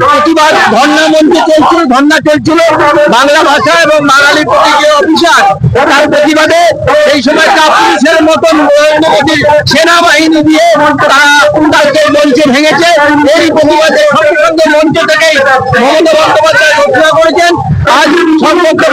প্রতিবাদ ধর্ণা মঞ্চ চলছিল ধর্ণা চলছিল বাংলা ভাষা এবং বাঙালির প্রতি যে অফিসার। তার প্রতিবাদে এই সময় পুলিশের মতন মোদীর সেনাবাহিনী দিয়ে তারা তাকে মঞ্চে ভেঙেছে। এই প্রতিবাদে সঙ্গে মঞ্চ থেকে মমতা বন্দ্যোপাধ্যায় ঘোষণা করেছেন, আজ সর্বত্র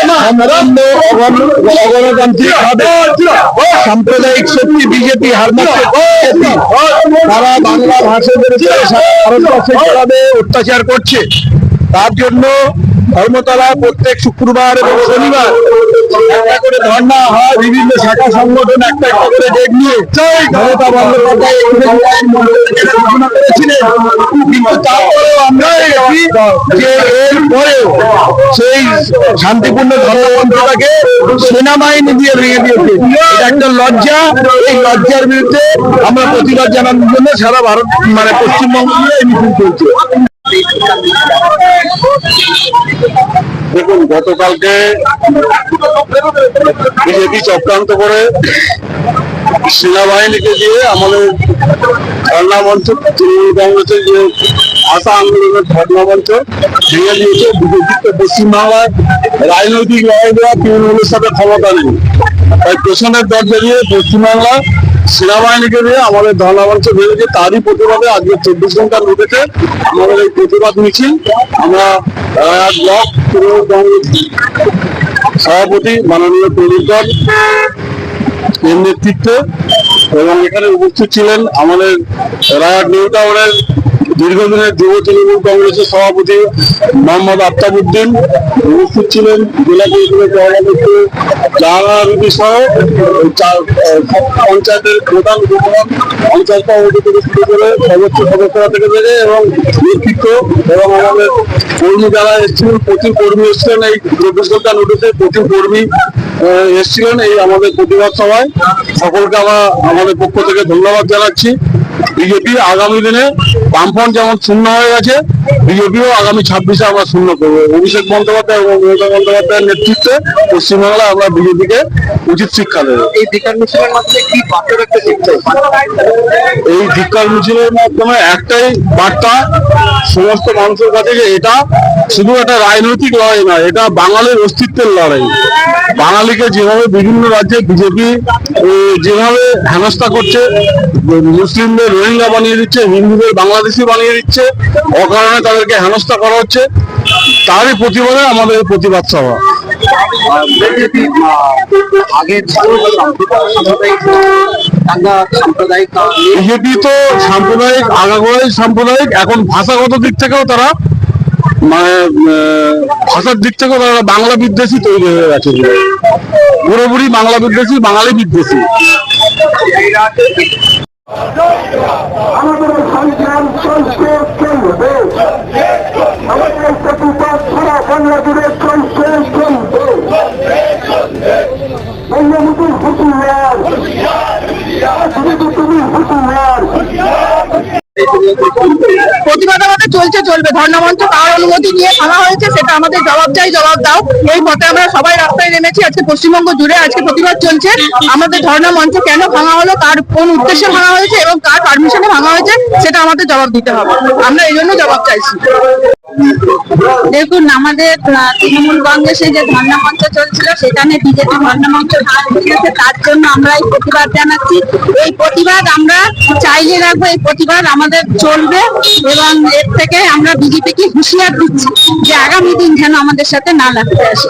ভাবে সাম্প্রদায়িক শক্তি বিজেপি হার তারা বাংলা ভাষা ভারতবর্ষে অত্যাচার করছে তার জন্য ধর্মতলা প্রত্যেক শুক্রবার এবং শনিবার একটা করে ধর্ণা হয়, বিভিন্ন শাখা সংগঠন একটা একটা করে নিয়ে। মমতা বন্দ্যোপাধ্যায় ঘোষণা তারপরেও আমরা সেই শান্তিপূর্ণ ধর্মমন্ত্রটাকে সেনাবাহিনী দিয়ে ভেঙে দিয়েছে। একটা লজ্জা। এই লজ্জার বিরুদ্ধে আমরা প্রতিবাদ জানানোর জন্য সারা ভারত মানে পশ্চিমবঙ্গ এই মিছিল চলছে। দেখুন, গতকালকে বিজেপি চক্রান্ত করে সেনাবাহিনীকে দিয়ে আমাদের ধর্ণা মঞ্চ, তৃণমূল কংগ্রেসের যে আশা আন্দোলনের ধর্ণা মঞ্চ ভেঙে দিয়েছে। বিজেপি তো পশ্চিমবাংলায় রাজনৈতিক লড়াই দেওয়া তৃণমূলের সাথে ক্ষমতা নেই। তাই পেছনের দরজা দিয়ে পশ্চিমবাংলা সেনাবাহিনীকে দিয়ে আমাদের ধর্ণা মঞ্চ ভেঙেছে তারই প্রতিবাদে আজকে চব্বিশ ঘণ্টা রুটেছে আমাদের এই প্রতিবাদ মিছিল, আমরা ব্লক সভাপতি মাননীয় প্রদীপগড় এর নেতৃত্বে এবং এখানে উপস্থিত ছিলেন আমাদের রায়ার নিউ টাউনের দীর্ঘদিনের যুব তৃণমূল কংগ্রেসের সভাপতি মোহাম্মদ আফতাবুদ্দিন ছিলেন পঞ্চায়েতের প্রধান পঞ্চায়েত থেকে শুরু করে এবং এবং যারা এসেছিলেন প্রচুর কর্মী এসেছিলেন এই প্রচুর কর্মী এসেছিলেন এই আমাদের প্রতিবাদ সভায় সকলকে আমরা আমাদের পক্ষ থেকে ধন্যবাদ জানাচ্ছি বিজেপি আগামী দিনে বামফ্রন্ট যেমন শূন্য হয়ে গেছে বিজেপিও আগামী ছাব্বিশে আমরা শূন্য করব। অভিষেক বন্দ্যোপাধ্যায় এবং মমতা বন্দ্যোপাধ্যায়ের নেতৃত্বে পশ্চিমবাংলায় আমরা বিজেপিকে উচিত শিক্ষা দেবো। এই বিকার মিছিলের মাধ্যমে কি বার্তা রাখতে এই ধিক্কার মিছিলের মাধ্যমে একটাই বার্তা সমস্ত মানুষের কাছে যে এটা শুধু একটা রাজনৈতিক লড়াই নয় এটা বাঙালির অস্তিত্বের লড়াই। বাঙালিকে যেভাবে বিভিন্ন রাজ্যে বিজেপি যেভাবে হেনস্থা করছে মুসলিমদের রোহিঙ্গা বানিয়ে দিচ্ছে হিন্দুদের বাংলাদেশি বানিয়ে দিচ্ছে। অকারণে তাদেরকে হেনস্থা করা হচ্ছে। তারই প্রতিবাদে আমাদের প্রতিবাদ সভা। বিজেপি তো সাম্প্রদায়িক আগাগোড়াই সাম্প্রদায়িক এখন ভাষাগত দিক থেকেও তারা মানে ভাষার দিক থেকেও তারা বাংলা বিদ্বেষী তৈরি হয়ে গেছে। পুরোপুরি বাংলা বিদ্বেষী বাঙালি বিদ্বেষী। প্রতিবাদ আমাদের চলছে, চলবে। ধর্ণামঞ্চ কার অনুমতি নিয়ে ভাঙা হয়েছে, সেটা আমাদের জবাব চাই জবাব দাও। এই পথে আমরা সবাই রাস্তায় নেমেছি, আজকে পশ্চিমবঙ্গ জুড়ে আজকে প্রতিবাদ চলছে। আমাদের ধর্ণা মঞ্চ কেন ভাঙা হলো, কার কোন উদ্দেশ্যে ভাঙা হয়েছে এবং কার পারমিশনে ভাঙা হয়েছে, সেটা আমাদের জবাব দিতে হবে। আমরা এই জন্য জবাব চাইছি। দেখুন, আমাদের তৃণমূল কংগ্রেসে যে ধর্ণা মঞ্চ চলছিল, সেখানে বিজেপি ধর্ণা মঞ্চ দিয়েছে তার জন্য আমরা এই প্রতিবাদ জানাচ্ছি। এই প্রতিবাদ আমরা চাইলে রাখব, এই প্রতিবাদ আমাদের চলবে এবং এর থেকে আমরা বিজেপিকে হুঁশিয়ার দিচ্ছি যে আগামী দিন যেন আমাদের সাথে না লাগতে আসে।